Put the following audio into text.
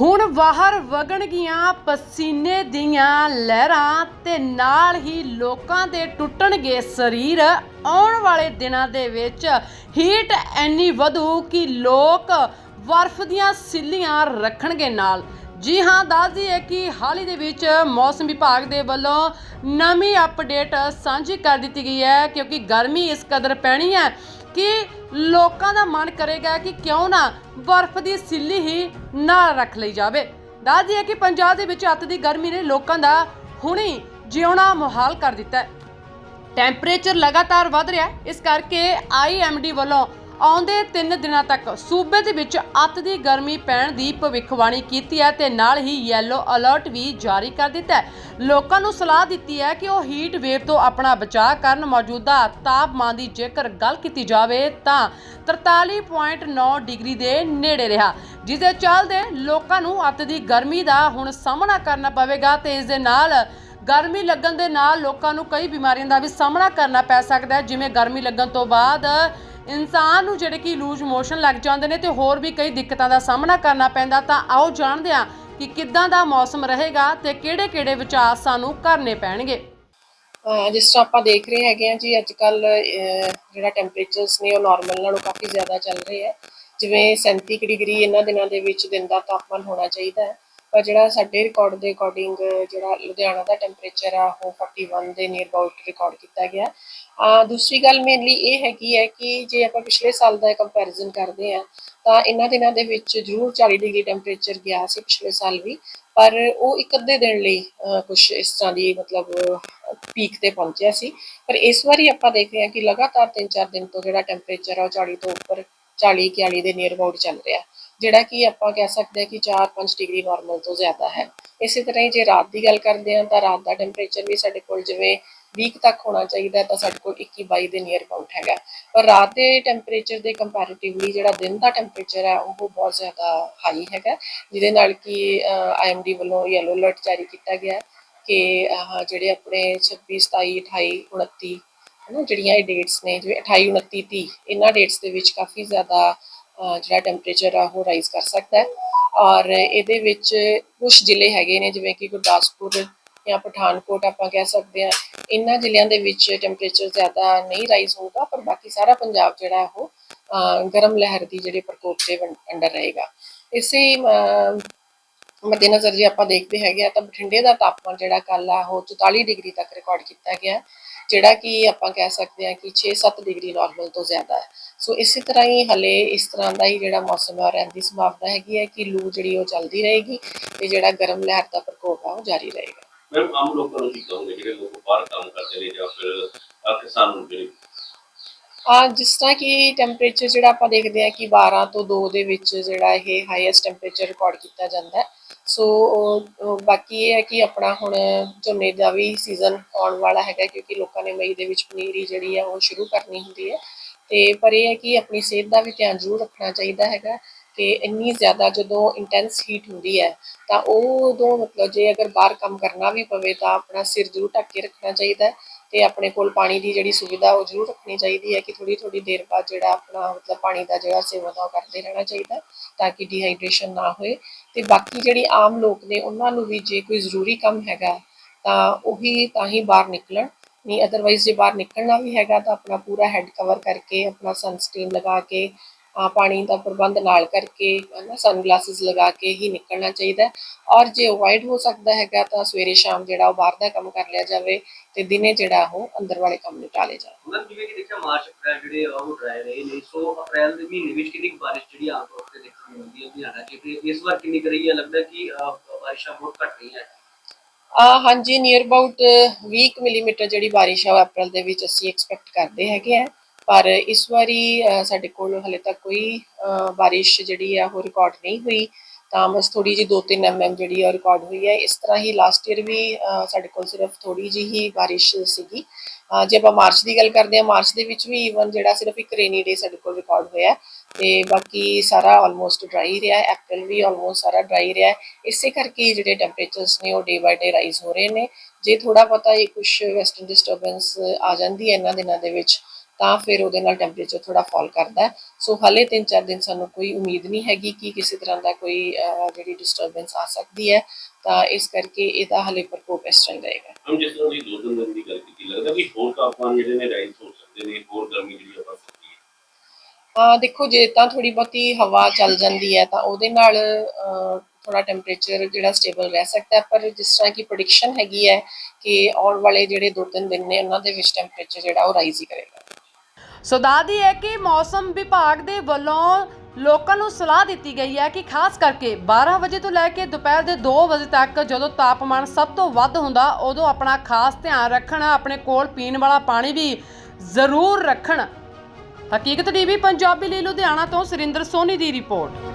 ਹੁਣ ਬਾਹਰ ਵਗਣਗੀਆਂ ਪਸੀਨੇ ਦੀਆਂ ਲਹਿਰਾਂ ਤੇ ਨਾਲ ਹੀ ਲੋਕਾਂ ਦੇ ਟੁੱਟਣਗੇ ਸਰੀਰ। ਆਉਣ ਵਾਲੇ ਦਿਨਾਂ ਦੇ ਵਿੱਚ ਹੀਟ ਐਨੀ ਵਧੂ ਕਿ ਲੋਕ ਬਰਫ਼ ਦੀਆਂ ਸਿੱਲੀਆਂ ਰੱਖਣਗੇ ਨਾਲ। ਜੀ ਹਾਂ, ਦੱਸ ਦਈਏ ਕਿ ਹਾਲ ਹੀ ਦੇ ਵਿੱਚ ਮੌਸਮ ਵਿਭਾਗ ਦੇ ਵੱਲੋਂ ਨਵੀਂ ਅਪਡੇਟ ਸਾਂਝੀ ਕਰ ਦਿੱਤੀ ਗਈ ਹੈ ਕਿਉਂਕਿ ਗਰਮੀ ਇਸ ਕਦਰ ਪੈਣੀ ਹੈ। ਕਿ ਲੋਕਾਂ ਦਾ ਮਨ ਕਰੇਗਾ ਕਿ ਕਿਉਂ ਨਾ ਬਰਫ਼ ਦੀ ਸਿੱਲੀ ਹੀ ਨਾਲ ਰੱਖ ਲਈ ਜਾਵੇ। ਦੱਸ ਦਈਏ ਕਿ ਪੰਜਾਬ ਦੇ ਵਿੱਚ ਅੱਤ ਦੀ ਗਰਮੀ ਨੇ ਲੋਕਾਂ ਦਾ ਹੁਣੀ ਜਿਉਣਾ ਮੁਹਾਲ ਕਰ ਦਿੱਤਾ ਹੈ। ਟੈਂਪਰੇਚਰ ਲਗਾਤਾਰ ਵਧ ਰਿਹਾ ਇਸ ਕਰਕੇ ਆਈਐਮਡੀ ਵੱਲੋਂ ਆਉਂਦੇ 3 ਦਿਨਾਂ ਤੱਕ ਸੂਬੇ ਦੇ ਵਿੱਚ ਅੱਤ ਦੀ ਗਰਮੀ ਪੈਣ ਦੀ ਭਵਿੱਖਬਾਣੀ ਕੀਤੀ ਹੈ ਤੇ ਨਾਲ ਹੀ ਯੈਲੋ ਅਲਰਟ ਵੀ ਜਾਰੀ ਕਰ ਦਿੱਤਾ ਹੈ। ਲੋਕਾਂ ਨੂੰ ਸਲਾਹ ਦਿੱਤੀ ਹੈ ਕਿ ਉਹ ਹੀਟ ਵੇਵ ਤੋਂ ਆਪਣਾ ਬਚਾਅ ਕਰਨ ਮੌਜੂਦਾ ਤਾਪਮਾਨ ਦੀ ਜੇਕਰ ਗੱਲ ਕੀਤੀ ਜਾਵੇ ਤਾਂ 43.9 ਡਿਗਰੀ ਦੇ ਨੇੜੇ ਰਿਹਾ ਜਿਸ ਦੇ ਚੱਲਦੇ ਲੋਕਾਂ ਨੂੰ ਅੱਤ ਦੀ ਗਰਮੀ ਦਾ ਹੁਣ ਸਾਹਮਣਾ ਕਰਨਾ ਪਵੇਗਾ ਤੇ ਇਸ ਦੇ ਨਾਲ ਗਰਮੀ ਲੱਗਣ ਦੇ ਨਾਲ ਲੋਕਾਂ ਨੂੰ ਕਈ ਬਿਮਾਰੀਆਂ ਦਾ ਵੀ ਸਾਹਮਣਾ ਕਰਨਾ ਪੈ ਸਕਦਾ ਹੈ, ਜਿਵੇਂ ਗਰਮੀ ਲੱਗਣ ਤੋਂ ਬਾਅਦ ਇਨਸਾਨ ਨੂੰ ਜਿਹੜੇ ਕਿ ਲੂਜ਼ ਮੋਸ਼ਨ ਲੱਗ ਜਾਂਦੇ ਨੇ ਤੇ ਹੋਰ ਵੀ ਕਈ ਦਿੱਕਤਾਂ ਦਾ ਸਾਹਮਣਾ ਕਰਨਾ ਪੈਂਦਾ, ਤਾਂ ਆਓ ਜਾਣਦੇ ਹਾਂ ਕਿ ਕਿੱਦਾਂ ਦਾ ਮੌਸਮ ਰਹੇਗਾ ਤੇ ਕਿਹੜੇ-ਕਿਹੜੇ ਵਿਚਾਰ ਸਾਨੂੰ ਕਰਨੇ ਪੈਣਗੇ। ਜਿਸ ਤਰ੍ਹਾਂ ਆਪਾਂ ਦੇਖ ਰਹੇ ਹੈਗੇ ਆ ਜੀ ਅੱਜ ਕੱਲ ਜਿਹੜਾ ਟੈਂਪਰੇਚਰਸ ਨੇ ਉਹ ਨਾਰਮਲ ਨਾਲੋਂ ਕਾਫੀ ਜ਼ਿਆਦਾ ਚੱਲ ਰਹੇ ਹੈ ਜਿਵੇਂ 37 ਕੁ ਡਿਗਰੀ ਇਹਨਾਂ ਦਿਨਾਂ ਦੇ ਵਿੱਚ ਦਿਨ ਦਾ ਤਾਪਮਾਨ ਹੋਣਾ ਚਾਹੀਦਾ ਹੈ। ਪਰ ਜਿਹੜਾ ਸਾਡੇ ਰਿਕਾਰਡ ਦੇ ਅਕੋਰਡਿੰਗ ਜਿਹੜਾ ਲੁਧਿਆਣਾ ਦਾ ਟੈਂਪਰੇਚਰ ਆ, ਉਹ 41 ਦੇ ਨੀਅਰ ਅਬਾਊਟ ਰਿਕਾਰਡ ਕੀਤਾ ਗਿਆ। ਆ ਦੂਸਰੀ ਗੱਲ ਮੇਨਲੀ ਇਹ ਹੈਗੀ ਹੈ ਕਿ ਜੇ ਆਪਾਂ ਪਿਛਲੇ ਸਾਲ ਦਾ ਕੰਪੈਰੀਜ਼ਨ ਕਰਦੇ ਆ ਤਾਂ ਇਹਨਾਂ ਦਿਨਾਂ ਦੇ ਵਿੱਚ ਜ਼ਰੂਰ 40 ਡਿਗਰੀ ਟੈਂਪਰੇਚਰ ਗਿਆ ਸੀ ਪਿਛਲੇ ਸਾਲ ਵੀ, ਪਰ ਉਹ ਇੱਕ ਅੱਧੇ ਦਿਨ ਲਈ ਕੁਝ ਇਸ ਤਰ੍ਹਾਂ ਦੀ ਮਤਲਬ ਪੀਕ ਤੇ ਪਹੁੰਚਿਆ ਸੀ। ਪਰ ਇਸ ਵਾਰੀ ਆਪਾਂ ਦੇਖ ਰਹੇ ਹਾਂ ਕਿ ਲਗਾਤਾਰ 3-4 ਦਿਨ ਤੋਂ ਜਿਹੜਾ ਟੈਂਪਰੇਚਰ ਆ ਉਹ 40 ਤੋਂ ਉੱਪਰ 40 41 ਦੇ ਨੀਅਰ ਅਬਾਊਟ ਚੱਲ ਰਿਹਾ। ਜਿਹੜਾ ਕਿ ਆਪਾਂ ਕਹਿ ਸਕਦੇ ਹਾਂ ਕਿ 4-5 ਡਿਗਰੀ ਨਾਰਮਲ ਤੋਂ ਜ਼ਿਆਦਾ ਹੈ। ਇਸੇ ਤਰ੍ਹਾਂ ਹੀ ਜੇ ਰਾਤ ਦੀ ਗੱਲ ਕਰਦੇ ਹਾਂ ਤਾਂ ਰਾਤ ਦਾ ਟੈਂਪਰੇਚਰ ਵੀ ਸਾਡੇ ਕੋਲ ਜਿਵੇਂ ਵੀਕ ਤੱਕ ਹੋਣਾ ਚਾਹੀਦਾ ਤਾਂ ਸਾਡੇ ਕੋਲ 21-22 ਦੇ ਨੀਅਰ ਅਬਾਊਟ ਹੈਗਾ। ਪਰ ਰਾਤ ਦੇ ਟੈਂਪਰੇਚਰ ਦੇ ਕੰਪੈਰੀਟਿਵਲੀ ਜਿਹੜਾ ਦਿਨ ਦਾ ਟੈਂਪਰੇਚਰ ਹੈ, ਉਹ ਬਹੁਤ ਜ਼ਿਆਦਾ ਹਾਈ ਹੈਗਾ, ਜਿਹਦੇ ਨਾਲ ਕਿ ਆਈਐਮਡੀ ਵੱਲੋਂ ਯੈਲੋ ਅਲਰਟ ਜਾਰੀ ਕੀਤਾ ਗਿਆ ਕਿ ਜਿਹੜੇ ਆਪਣੇ 26 27 28 29 ਹਨਾ, ਜਿਹੜੀਆਂ ਇਹ ਡੇਟਸ ਨੇ, ਜਿਵੇਂ 28 29 30 ਇਹਨਾਂ ਡੇਟਸ ਦੇ ਵਿੱਚ ਕਾਫੀ ਜ਼ਿਆਦਾ ਜਿਹੜਾ ਟੈਂਪਰੇਚਰ ਆ, ਉਹ ਰਾਈਜ਼ ਕਰ ਸਕਦਾ ਹੈ। ਔਰ ਇਹਦੇ ਵਿੱਚ ਕੁਝ ਜ਼ਿਲ੍ਹੇ ਹੈਗੇ ਨੇ, ਜਿਵੇਂ ਕਿ ਗੁਰਦਾਸਪੁਰ ਜਾਂ ਪਠਾਨਕੋਟ ਆਪਾਂ ਕਹਿ ਸਕਦੇ ਹਾਂ। ਇਹਨਾਂ ਜ਼ਿਲ੍ਹਿਆਂ ਦੇ ਵਿੱਚ ਟੈਂਪਰੇਚਰ ਜ਼ਿਆਦਾ ਨਹੀਂ ਰਾਈਜ਼ ਹੋਊਗਾ, ਪਰ ਬਾਕੀ ਸਾਰਾ ਪੰਜਾਬ ਜਿਹੜਾ ਉਹ ਗਰਮ ਲਹਿਰ ਦੀ ਜਿਹੜੇ ਪ੍ਰਕੋਪ ਦੇ ਅੰਡਰ ਰਹੇਗਾ। ਇਸੇ ਮੱਦੇਨਜ਼ਰ ਜੇ ਆਪਾਂ ਦੇਖਦੇ ਹੈਗੇ ਆ, ਤਾਂ ਬਠਿੰਡੇ ਦਾ ਤਾਪਮਾਨ ਜਿਹੜਾ ਕੱਲ ਆ, ਉਹ 44 ਡਿਗਰੀ ਤੱਕ ਰਿਕਾਰਡ ਕੀਤਾ ਗਿਆ। ਜਿਹੜਾ ਕਿ ਆਪਾਂ ਕਹਿ ਸਕਦੇ ਹਾਂ ਕਿ 6-7 ਡਿਗਰੀ ਨਾਰਮਲ ਤੋਂ ਜ਼ਿਆਦਾ ਹੈ। ਸੋ ਇਸੇ ਤਰ੍ਹਾਂ ਹੀ ਹਲੇ ਇਸ ਤਰ੍ਹਾਂ ਦਾ ਹੀ ਜਿਹੜਾ ਮੌਸਮ ਹੈ ਰਹਿਣ ਦੀ ਸੰਭਾਵਨਾ ਹੈਗੀ ਹੈ ਕਿ ਲੂ ਜਿਹੜੀ ਉਹ ਚੱਲਦੀ ਰਹੇਗੀ ਤੇ ਜਿਹੜਾ ਗਰਮ ਲਹਿਰ ਦਾ ਪ੍ਰਕੋਪ ਆ ਉਹ ਜਾਰੀ ਰਹੇਗਾ। ਮੈਮ ਆਮ ਲੋਕਾਂ ਨੂੰ ਕੀ ਕਹੋਗੇ ਜਿਹੜੇ ਲੋਕ ਬਾਹਰ ਕੰਮ ਕਰਦੇ ਨੇ ਜਾਂ ਫਿਰ ਕਿਸਾਨ ਨੂੰ? ਜਿਹੜੇ ਆ ਜਿਸ ਤਰ੍ਹਾਂ ਕਿ ਟੈਂਪਰੇਚਰ ਜਿਹੜਾ ਆਪਾਂ ਦੇਖਦੇ ਹਾਂ ਕਿ 12 ਤੋਂ 2 ਦੇ ਵਿੱਚ ਜਿਹੜਾ ਇਹ ਹਾਈਐਸਟ ਟੈਂਪਰੇਚਰ ਰਿਕਾਰਡ ਕੀਤਾ ਜਾਂਦਾ ਹੈ ਸੋ ਬਾਕੀ ਇਹ ਹੈ ਕਿ ਆਪਣਾ ਹੁਣ ਝੋਨੇ ਦਾ ਵੀ ਸੀਜ਼ਨ ਆਉਣ ਵਾਲਾ ਹੈਗਾ ਕਿਉਂਕਿ ਲੋਕਾਂ ਨੇ ਮਈ ਦੇ ਵਿੱਚ ਪਨੀਰੀ ਜਿਹੜੀ ਆ ਉਹ ਸ਼ੁਰੂ ਕਰਨੀ ਹੁੰਦੀ ਹੈ। ਤੇ ਪਰ ਇਹ ਹੈ ਕਿ ਆਪਣੀ ਸਿਹਤ ਦਾ ਵੀ ਧਿਆਨ ਜ਼ਰੂਰ ਰੱਖਣਾ ਚਾਹੀਦਾ ਹੈਗਾ ਕਿ ਇੰਨੀ ਜ਼ਿਆਦਾ ਜਦੋਂ ਇੰਟੈਂਸ ਹੀਟ ਹੁੰਦੀ ਹੈ ਤਾਂ ਉਹ ਉਦੋਂ ਮਤਲਬ ਜੇ ਅਗਰ ਬਾਹਰ ਕੰਮ ਕਰਨਾ ਵੀ ਪਵੇ ਤਾਂ ਆਪਣਾ ਸਿਰ ਜ਼ਰੂਰ ਢੱਕ ਕੇ ਰੱਖਣਾ ਚਾਹੀਦਾ ਹੈ। ਤੇ ਆਪਣੇ ਕੋਲ ਪਾਣੀ ਦੀ ਜਿਹੜੀ ਸੁਵਿਧਾ ਉਹ ਜ਼ਰੂਰ ਰੱਖਣੀ ਚਾਹੀਦੀ ਹੈ ਕਿ ਥੋੜੀ ਥੋੜੀ ਦੇਰ ਬਾਅਦ ਜਿਹੜਾ ਆਪਣਾ ਮਤਲਬ ਪਾਣੀ ਦਾ ਜਿਹੜਾ ਸੇਵਨ ਆ ਉਹ ਕਰਦੇ ਰਹਿਣਾ ਚਾਹੀਦਾ ਤਾਂ ਕਿ ਡੀਹਾਈਡਰੇਸ਼ਨ ਨਾ ਹੋਏ। ਤੇ ਬਾਕੀ ਜਿਹੜੀ ਆਮ ਲੋਕ ਨੇ ਉਹਨਾਂ ਨੂੰ ਵੀ ਜੇ ਕੋਈ ਜ਼ਰੂਰੀ ਕੰਮ ਹੈਗਾ ਤਾਂ ਉਹੀ ਤਾਂ ਹੀ ਬਾਹਰ ਨਿਕਲਣ। ਨਹੀਂ ਅਦਰਵਾਈਜ਼ ਜੇ ਬਾਹਰ ਨਿਕਲਣਾ ਵੀ ਹੈਗਾ ਤਾਂ ਆਪਣਾ ਪੂਰਾ ਹੈਡ ਕਵਰ ਕਰਕੇ, ਆਪਣਾ ਸਨਸਕ੍ਰੀਨ ਲਗਾ ਕੇ ਪਾਣੀ ਦਾ ਪ੍ਰਬੰਧ ਨਾਲ ਕਰਕੇ ਨਾ ਸਨਗਲਾਸਸ ਲਗਾ ਕੇ ਹੀ ਨਿਕਲਣਾ ਚਾਹੀਦਾ ਹੈ। ਔਰ ਜੇ ਅਵੋਇਡ ਹੋ ਸਕਦਾ ਹੈਗਾ ਤਾਂ ਸਵੇਰੇ ਸ਼ਾਮ ਜਿਹੜਾ ਉਹ ਬਾਹਰ ਦਾ ਕੰਮ ਕਰ ਲਿਆ ਜਾਵੇ ਤੇ ਦਿਨੇ ਜਿਹੜਾ ਉਹ ਅੰਦਰ ਵਾਲੇ ਕੰਮ ਨਿਪਟਾਲੇ ਜਾਣ ਮੈਮ ਜਿਵੇਂ ਕਿ ਦੇਖਿਆ ਮਾਰਚ ਅਪ੍ਰੈਲ ਜਿਹੜੇ ਆ ਉਹ ਡਰਾਈ ਰਹੇ ਨੇ। ਸੋ ਅਪ੍ਰੈਲ ਦੇ ਮਹੀਨੇ ਵਿੱਚ ਕਿੰਨੀ ਬਾਰਿਸ਼ ਜਿਹੜੀ ਆਮ ਤੌਰ ਤੇ ਦੇਖਣ ਨੂੰ ਮਿਲਦੀ ਹੈ ਲੁਧਿਆਣਾ 'ਚ? ਇਸ ਵਾਰ ਕਿੰਨੀ ਕਰੀ ਹੈ? ਲੱਗਦਾ ਕਿ ਬਾਰਿਸ਼ਾਂ ਬਹੁਤ ਘੱਟ ਰਹੀਆਂ ਆ ਹਾਂਜੀ ਨੀਅਰ ਅਬਾਊਟ 20 ਮਿਲੀਮੀਟਰ ਜਿਹੜੀ ਬਾਰਿਸ਼ ਆ ਅਪ੍ਰੈਲ ਦੇ ਵਿੱਚ ਅਸੀਂ ਐਕਸਪੈਕਟ ਕਰਦੇ ਹੈਗੇ ਆ ਪਰ ਇਸ ਵਾਰੀ ਸਾਡੇ ਕੋਲ ਹਲੇ ਤੱਕ ਕੋਈ ਬਾਰਿਸ਼ ਜਿਹੜੀ ਆ ਉਹ ਰਿਕਾਰਡ ਨਹੀਂ ਹੋਈ। ਤਾਂ ਬਸ ਥੋੜੀ ਜੀ 2-3 ਐਮਐਮ ਜਿਹੜੀ ਆ ਰਿਕਾਰਡ ਹੋਈ ਹੈ। ਇਸ ਤਰ੍ਹਾਂ ਹੀ ਲਾਸਟ ਈਅਰ ਵੀ ਸਾਡੇ ਕੋਲ ਸਿਰਫ ਥੋੜੀ ਜਿਹੀ ਹੀ ਬਾਰਿਸ਼ ਸੀਗੀ। ਜੇ ਆਪਾਂ ਮਾਰਚ ਦੀ ਗੱਲ ਕਰਦੇ ਹਾਂ, ਮਾਰਚ ਦੇ ਵਿੱਚ ਵੀ ਈਵਨ ਜਿਹੜਾ ਸਿਰਫ ਇੱਕ ਰੇਨੀ ਡੇ ਸਾਡੇ ਕੋਲ ਰਿਕਾਰਡ ਹੋਇਆ ਤੇ ਬਾਕੀ ਸਾਰਾ ਆਲਮੋਸਟ ਡਰਾਈ ਰਿਹਾ ਹੈ। ਅਪ੍ਰੈਲ ਵੀ ਆਲਮੋਸਟ ਸਾਰਾ ਡਰਾਈ ਰਿਹਾ ਹੈ। ਇਸੇ ਕਰਕੇ ਜਿਹੜੇ ਟੈਂਪਰੇਚਰਸ ਨੇ ਉਹ ਡੇ ਬਾਈ ਡੇ ਰਾਈਜ਼ ਹੋ ਰਹੇ ਨੇ। ਜੇ ਥੋੜਾ ਪਤਾ ਇਹ ਕੁਝ ਵੈਸਟਰਨ ਡਿਸਟਰਬੈਂਸ ਆ ਜਾਂਦੀ ਹੈ ਇਹਨਾਂ ਦਿਨਾਂ ਦੇ ਵਿੱਚ ਤਾਂ ਫਿਰ ਉਹਦੇ ਨਾਲ ਟੈਂਪਰੇਚਰ ਥੋੜਾ ਫਾਲ ਕਰਦਾ ਸੋ ਹਲੇ 3-4 ਦਿਨ ਸਾਨੂੰ ਕੋਈ ਉਮੀਦ ਨਹੀਂ ਹੈਗੀ ਕਿ ਕਿਸੇ ਤਰ੍ਹਾਂ ਦਾ ਕੋਈ ਜਿਹੜੀ ਡਿਸਟਰਬੈਂਸ ਆ ਸਕਦੀ ਹੈ। ਤਾਂ ਇਸ ਕਰਕੇ ਇਹਦਾ ਹਲੇ ਪ੍ਰਕੋਪ ਇਸ ਤਰ੍ਹਾਂ ਰਹੇਗਾ ਹਮ ਜਿਸ ਤਰ੍ਹਾਂ ਦੀ ਦੋ ਤਿੰਨ ਦਿਨ ਦੀ ਗੱਲ ਕੀਤੀ ਲੱਗਦਾ ਵੀ ਹੋਰ ਤਾਪਮਾਨ ਜਿਹੜੇ ਨੇ ਰਾਈਜ਼ ਹੋ ਸਕਦੇ ਨੇ ਹੋਰ ਗਰਮੀ ਜਿਹੜੀ ਆ ਵੱਧ ਸਕਦੀ ਹੈ? ਆ ਦੇਖੋ ਜੇ ਤਾਂ ਥੋੜੀ ਬਹੁਤੀ ਹਵਾ ਚੱਲ ਜਾਂਦੀ ਹੈ ਤਾਂ ਉਹਦੇ ਨਾਲ ਥੋੜਾ ਟੈਂਪਰੇਚਰ ਜਿਹੜਾ ਸਟੇਬਲ ਰਹਿ ਸਕਦਾ ਹੈ। ਪਰ ਜਿਸ ਤਰ੍ਹਾਂ ਕਿ ਪ੍ਰੈਡਿਕਸ਼ਨ ਹੈਗੀ ਹੈ ਕਿ ਆਉਣ ਵਾਲੇ ਜਿਹੜੇ 2-3 ਦਿਨ ਨੇ ਉਹਨਾਂ ਦੇ ਵਿੱਚ ਟੈਂਪਰੇਚਰ ਜਿਹੜਾ ਉਹ ਰਾਈਜ਼ ਹੀ ਕਰੇਗਾ। ਸੋ ਦੱਸਦੀ ਹੈ ਕਿ ਮੌਸਮ ਵਿਭਾਗ ਦੇ ਵੱਲੋਂ ਲੋਕਾਂ ਨੂੰ ਸਲਾਹ ਦਿੱਤੀ ਗਈ ਹੈ ਕਿ ਖਾਸ ਕਰਕੇ 12 ਵਜੇ ਤੋਂ ਲੈ ਕੇ ਦੁਪਹਿਰ ਦੇ 2 ਵਜੇ ਤੱਕ ਜਦੋਂ ਤਾਪਮਾਨ ਸਭ ਤੋਂ ਵੱਧ ਹੁੰਦਾ, ਉਦੋਂ ਆਪਣਾ ਖਾਸ ਧਿਆਨ ਰੱਖਣ, ਆਪਣੇ ਕੋਲ ਪੀਣ ਵਾਲਾ ਪਾਣੀ ਵੀ ਜ਼ਰੂਰ ਰੱਖਣ। ਹਕੀਕਤ ਟੀਵੀ ਪੰਜਾਬੀ ਲਈ ਲੁਧਿਆਣਾ ਤੋਂ ਸੁਰਿੰਦਰ ਸੋਨੀ ਦੀ ਰਿਪੋਰਟ।